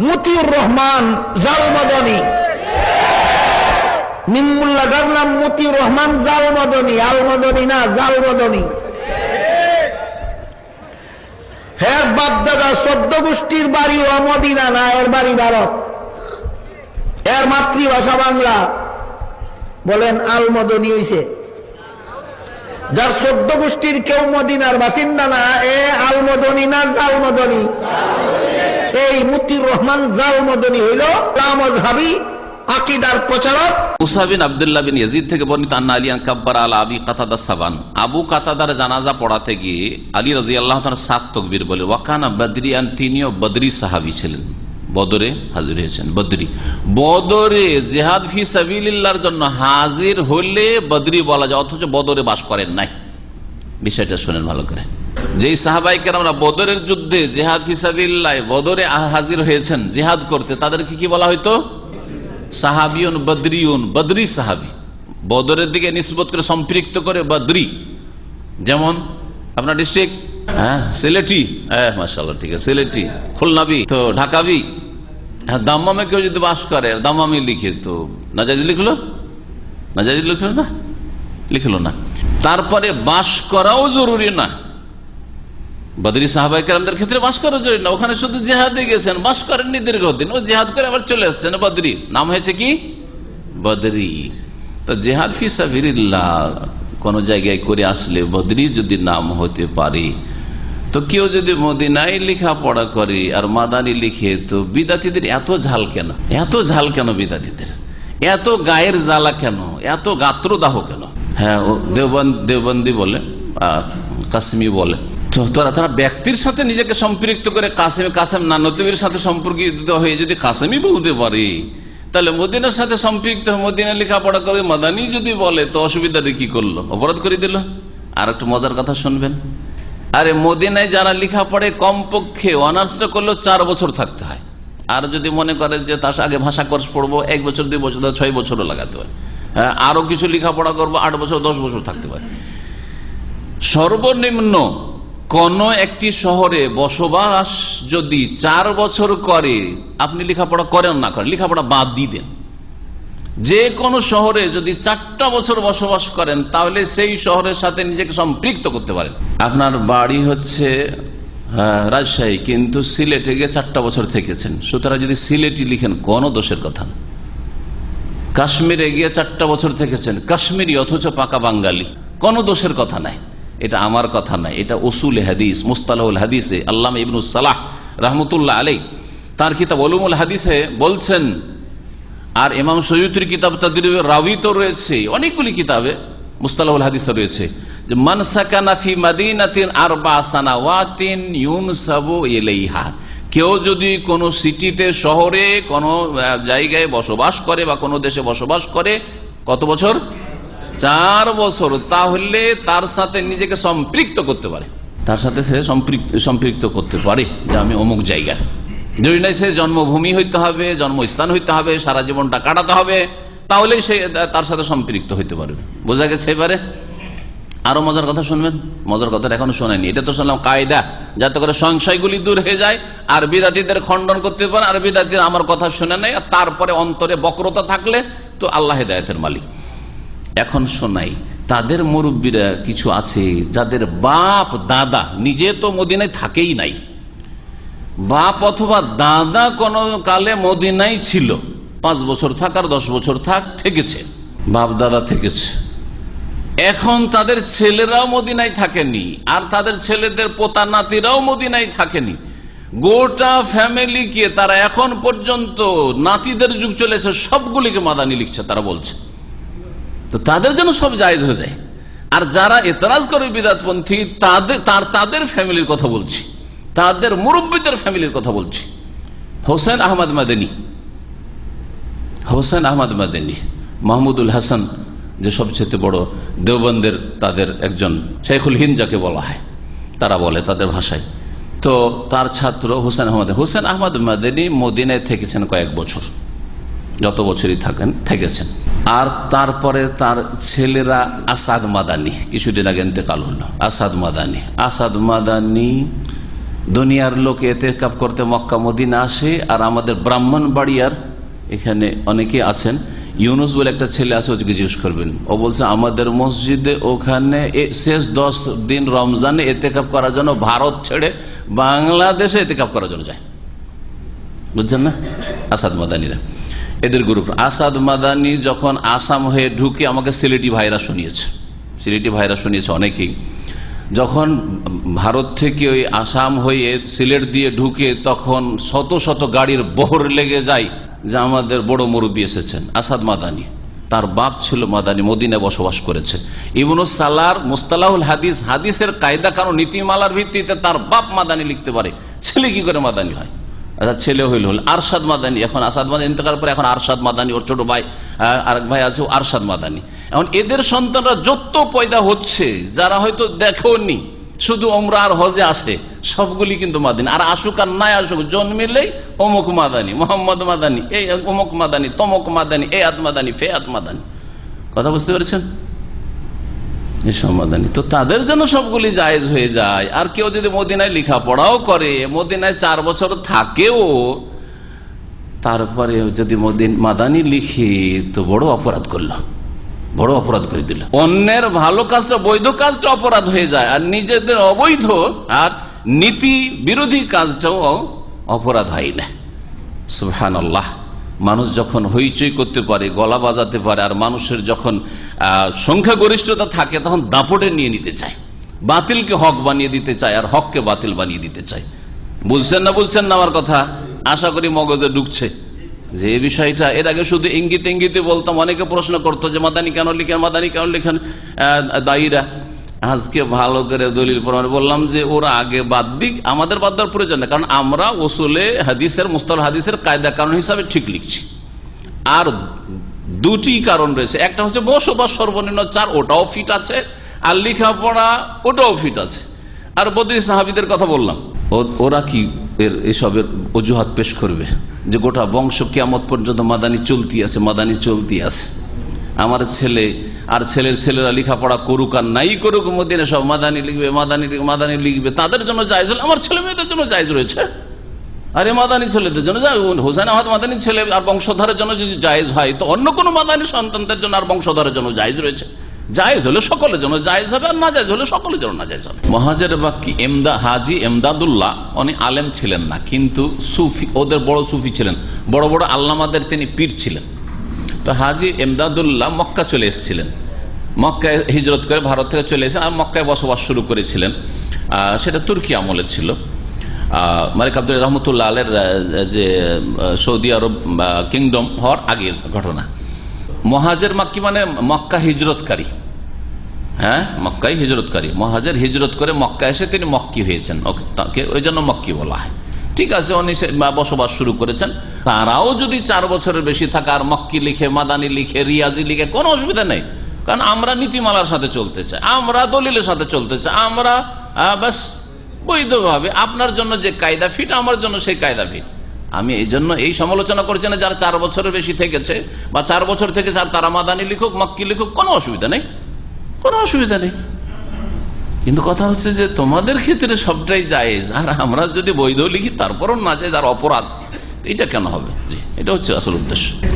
মতিউর রহমান জালমদনী। নিমুল্লাটার নাম মতিউর রহমান জালমদনী, আলমদনী না, জালমদনী। হ্যাঁ বাপদাদা চোদ্দ গোষ্ঠীর বাড়ি অমদিনা না, এর বাড়ি ভারত। এর মাতৃভাষা বাংলা। বলেন আলমদনী হইছে। যার চোদ্দ গোষ্ঠীর কেউ মদিনার বাসিন্দা না, এ আলমদনী না, জালমদনী। এই মুতির রহমান হইল পড়াতে গিয়ে আলী রাজি আল্লাহ সাত তকবির ওয়াকানা তিনিও বদরি সাহাবি ছিলেন। বদরে হাজির হয়েছেন, বদরি। বদরে জেহাদ জন্য হাজির হলে বদরি বলা যায়, অথচ বদরে বাস করেন নাই। বিষয়টা শোনেন ভালো করে। যেই সাহাবাইকে আমরা বদরের যুদ্ধে জেহাদ ফিসাবিল্লাহ বদরে হাজির হয়েছেন, জেহাদ করতে, তাদেরকে কি বলা হয়তো সাহাবিউন বদরিউন, বদরি সাহাবি। বদরের দিকে নিষ্পত করে সম্পৃক্ত করে বদরি। যেমন, আপনার ডিস্ট্রিক্ট হ্যাঁ সিলেটি। হ্যাঁ ঠিক আছে, সিলেটি। খুলনাবি, তো ঢাকাবি। হ্যাঁ দাম্মামে কেউ যদি বাস করে, দাম্মামি লিখে তো নাজাজ লিখলো? নাজাজ লিখলো না? লিখলো না। তারপরে বাস করাও জরুরি না। বদরি সাহাবাইকারদের ক্ষেত্রে বাস করা জরুরি না, ওখানে শুধু জেহাদে গেছেন, বাস করেননি দীর্ঘদিন, ও জেহাদ করে আবার চলে আসছেন বদরি। নাম হয়েছে কি? বদরি। তো জেহাদ ফি সাবিরিল্লাহ কোন জায়গায় করে আসলে বদরি যদি নাম হতে পারে, তো কেউ যদি মদিনায় লেখাপড়া করে আর মাদানি লিখে, তো বিদাতিদের এত ঝাল কেন? এত ঝাল কেন বিদাতিদের? এত গায়ের জ্বালা কেন? এত গাত্রদাহ কেন? হ্যাঁ দেওবন্দ বলে কাশ্মী বলে। তো তোরা তারা ব্যক্তির সাথে নিজেকে সম্পৃক্ত করে কাসেম কাসেম না নানতবির সাথে সম্পর্কিত হয়ে যদি কাসেমই বলতে পারে, তাহলে মদিনার সাথে সম্পৃক্ত মদিনা লেখাপড়া করে মাদানি যদি বলে, তো অসুবিধাটা কি করল? অপরাধ করে দিল? আর একটু মজার কথা শুনবেন। আরে মদিনায় যারা লেখা পড়ে কমপক্ষে অনার্সটা করলেও চার বছর থাকতে হয়। আর যদি মনে করে যে তার আগে ভাষা কোর্স পড়ব, এক বছর, দুই বছর ছয় বছরও লাগাতে হয় হ্যাঁ আরও কিছু লেখাপড়া করব, আট বছর, দশ বছর থাকতে পারে। সর্বনিম্ন কোন একটি শহরে বসবাস যদি চার বছর করে আপনি লেখাপড়া করেন না করেন লেখাপড়া বাদ দিয়ে দেন। যে কোনো শহরে যদি চারটা বছর বসবাস করেন তাহলে সেই শহরের সাথে নিজেকে সম্পৃক্ত করতে পারেন। আপনার বাড়ি হচ্ছে হ্যাঁ, রাজশাহী কিন্তু সিলেটে গিয়ে চারটা বছর থেকেছেন। সুতরাং যদি সিলেটি লিখেন কোনো দোষের কথা কাশ্মীরে গিয়ে চারটা বছর থেকেছেন কাশ্মীরি অথচ পাকা বাঙালি কোনো দোষের কথা নাই। এটা আমার কথা নাই এটা ওসুল হাদিস, মুস্তালাহুল হাদিসে আল্লাহ ইবনুল সালাহ রহমতুল্লাহ আলাই তার কিতাব অলুমুল হাদিসে বলছেন, আর ইমাম সৈয়ুতির কিতাব তাদের রাবি তো রয়েছে, অনেকগুলি কিতাবে মুস্তালাহুল হাদিসে রয়েছে, যে মানসাকানাফি মাদিনাতিন আর বাসানাওয়াতিন ইউনসাবু ইলাইহা, কেউ যদি কোনো সিটিতে, শহরে, কোনো জায়গায় বসবাস করে বা কোনো দেশে বসবাস করে, কত বছর? চার বছর, তাহলে তার সাথে নিজেকে সম্পৃক্ত করতে পারে। তার সাথে সে সম্পৃক্ত করতে পারে, যে আমি অমুক জায়গার। যদি না সে জন্মভূমি হইতে হবে, জন্মস্থান হইতে হবে, সারা জীবনটা কাটাতে হবে তাহলেই সে তার সাথে সম্পৃক্ত হইতে পারবে। বোঝা গেছে এবারে? আরও মজার কথা শুনবেন? মজার কথা এখনও শোনেনি এটা তো শুনলাম কায়দা, যাতে করে সংশয়গুলি দূর হয়ে যায়, আর বিদাতিদের খণ্ডন করতে পারে, আর বিদাতির আমার কথা শুনে নেয় তারপরে অন্তরে বক্রতা থাকলে তো আল্লাহ হেদায়তের মালিক। এখন শোনাই, তাদের মুরব্বীরা কিছু আছে যাদের বাপ, দাদা, নিজে তো মদিনায় থাকেই নাই। বাপ অথবা দাদা কোনো কালে মদিনায় ছিল, পাঁচ বছর থাক আর দশ বছর থাক থেকেছে, বাপ, দাদা থেকেছে। এখন তাদের ছেলেরাও মদিনায় থাকেনি, আর তাদের ছেলেদের পোতা নাতিরাও মদিনায় থাকেনি। গোটা ফ্যামিলিকে তারা এখন পর্যন্ত নাতিদের যুগ চলেছে, সবগুলিকে মাদানি লিখছে, তারা বলছে। তো তাদের জন্য সব জায়জ হয়ে যায়। আর যারা এতরাজ করে বিদাতপন্থী, তাদের তার তাদের ফ্যামিলির কথা বলছি। তাদের মুরব্বীদের ফ্যামিলির কথা বলছি। হোসেন আহমদ মাদানী। হোসেন আহমদ মাদানী। মাহমুদুল হাসান যে সবচেয়ে বড় দেওবন্দের তাদের একজন শেখুল হিন্দ যাকে বলা হয়, তারা বলে তাদের ভাষায়। তো তার ছাত্র হোসেন আহমদ হোসেন আহমদ মাদানী মদিনায় থেকেছেন কয়েক বছর। যত বছরই থাকেন, থেকেছেন। আর তারপরে তার ছেলেরা আসাদ মাদানি, কিছুদিন আগে ইন্তেকাল হলো। আসাদ মাদানি। আসাদ মাদানি দুনিয়ার লোক এতে কাপ করতে মক্কা, মদিনা আসে, আর আমাদের ব্রাহ্মণ বাড়িয়ার এখানে অনেকে আছেন। ইউনুস বলে একটা ছেলে আছে ওকে জিজ্ঞেস করবেন। ও বলছে, আমাদের মসজিদে ওখানে শেষ দশ দিন রমজানে এতে কাপ করার জন্য ভারত ছেড়ে বাংলাদেশে এতে কাপ করার জন্য যায়। বুঝছেন না? আসাদ মাদানিরা। এদের গ্রুপ আসাদ মাদানি যখন আসাম হয়ে ঢুকে আমাকে সিলেটি ভাইরা শুনিয়েছে। সিলেটি ভাইরা শুনিয়েছে অনেকেই। যখন ভারত থেকে ওই আসাম হয়ে সিলেট দিয়ে ঢুকে তখন শত শত গাড়ির বহর লেগে যায় যে আমাদের বড় মুরব্বী এসেছেন, আসাদ মাদানি। তার বাপ ছিল মাদানি, মদিনায় বসবাস করেছে। ইবনুস সালার মুস্তালাহুল হাদিস, হাদিসের কায়দা কারণ নীতিমালার ভিত্তিতে তার বাপ মাদানি লিখতে পারে। ছেলে কি করে মাদানি হয়? আচ্ছা ছেলে হইল হল আরশাদ মাদানি। এখন আসাদ মাদানি ইন্তকার পরে এখন আরশাদ মাদানি, ওর ছোট ভাই আরেক ভাই আছে আরশাদ মাদানি। এখন এদের সন্তানরা যত পয়দা হচ্ছে, যারা হয়তো দেখেওনি শুধু ওমরা আর হজে আসে, সবগুলি কিন্তু মাদানি। আর আসুক আর নাই আসুক, জন্মিলেই অমুক মাদানি, মোহাম্মদ মাদানি, এই অমুক মাদানি, তমক মাদানি, এ আত মাদানি, ফে আত মাদানি। কথা বুঝতে পেরেছেন? সমাধানী তো তাদের জন্য সবগুলি জায়েজ হয়ে যায়। আর কেউ যদি মদিনায় লেখাপড়াও করে, মদিনায় চার বছর থাকেও তারপরে যদি মদিন মাদানি লিখে, তো বড় অপরাধ করল। বড় অপরাধ করে দিল। অন্যের ভালো কাজটা বৈধ কাজটা অপরাধ হয়ে যায়, আর নিজেদের অবৈধ আর নীতি বিরোধী কাজটাও অপরাধ হয় না। সুহান আল্লাহ মানুষ যখন হইচই করতে পারে, গলা বাজাতে পারে, আর মানুষের যখন সংখ্যাগরিষ্ঠতা থাকে, তখন দাপটে নিয়ে নিতে চায়। বাতিলকে হক বানিয়ে দিতে চায়, আর হককে বাতিল বানিয়ে দিতে চায়। বুঝছেন না বুঝছেন না আমার কথা? আশা করি মগজে ঢুকছে। যে এই বিষয়টা, এর আগে শুধু ইঙ্গিত ইঙ্গিতে বলতাম, অনেকে প্রশ্ন করতো যে, মাদানি কেন লিখেন, মাদানি কেন লিখেন দায়ীরা। আজকে ভালো করে দলিল প্রমাণ বললাম যে ওরা আগে বাদ দিক, আমাদের বাদ দেওয়ার প্রয়োজন নেই, কারণ আমরা ওসুলে হাদিসের মুস্তাল হাদিসের কায়দা কারণ হিসাবে ঠিক লিখছি। আর দুটি কারণ রয়েছে। একটা হচ্ছে বসবাস সর্বনিম্ন চার, ওটাও ফিট আছে, আর লেখাপড়া, ওটাও ফিট আছে। আর বদ্রী সাহাবিদের কথা বললাম ওরা কি এর এসবের অজুহাত পেশ করবে? যে গোটা বংশ কিয়ামত পর্যন্ত মাদানি চলতি আছে, মাদানি চলতি আছে। আমার ছেলে আর ছেলের ছেলেরা লেখাপড়া করুক আর নাই করুক, মদিনে সব মাদানি লিখবে, মাদানি মাদানি লিখবে। তাদের জন্য জায়জ হলে আমার ছেলে মেয়েদের জন্য জায়জ রয়েছে। আরে মাদানি ছেলেদের জন্য হোসেন আহমদ মাদানি ছেলে আর বংশধরের জন্য যদি জায়েজ হয়, তো অন্য কোনো মাদানি সন্তানদের জন্য আর বংশধরের জন্য জায়েজ রয়েছে। জায়েজ হলে সকলের জন্য জায়েজ হবে আর না জায়েজ হলে সকলের জন্য না জায়েজ হবে। মহাজের বাক্কি এমদা, হাজি এমদাদুল্লাহ, উনি আলেম ছিলেন না, কিন্তু সুফি, ওদের বড় সুফি ছিলেন। বড় বড় আল্লামাদের তিনি পীর ছিলেন। তো হাজি এমদাদুল্লাহ মক্কা চলে এসেছিলেন। মক্কায় হিজরত করে ভারত থেকে চলে এসে আর মক্কায় বসবাস শুরু করেছিলেন। সেটা তুর্কি আমলে ছিল। মালিক আব্দুল রহমতুল্লাহ আলের যে সৌদি আরব কিংডম হওয়ার আগের ঘটনা। মহাজের মাক্কি মানে মক্কা হিজরতকারী। হ্যাঁ মক্কাই হিজরতকারী। মহাজের হিজরত করে মক্কা এসে তিনি মক্কি হয়েছেন। ওকে ওই জন্য মক্কি বলা হয়। ঠিক আছে, উনি বসবাস শুরু করেছেন। তারাও যদি চার বছরের বেশি থাকে আর মক্কি লিখে, মাদানি লিখে, রিয়াজি লিখে, কোনো অসুবিধা নেই। কারণ আমরা নীতিমালার সাথে চলতে চাই, আমরা দলিলের সাথে চলতে চাই, আমরা ব্যাস, বৈধভাবে আপনার জন্য যে কায়দা ফিট আমার জন্য সেই কায়দা ফিট আমি এই জন্য এই সমালোচনা করছি না, যারা চার বছরের বেশি থেকেছে বা চার বছর থেকে যার তারা মাদানি লিখুক, মক্কি লিখুক, কোনো অসুবিধা নেই। কোনো অসুবিধা নেই। কিন্তু কথা হচ্ছে যে তোমাদের ক্ষেত্রে সবটাই জায়েজ, আর আমরা যদি বৈধ লিখি, তারপরও না যায় যার অপরাধ। এটা কেন হবে? এটা হচ্ছে আসল উদ্দেশ্য।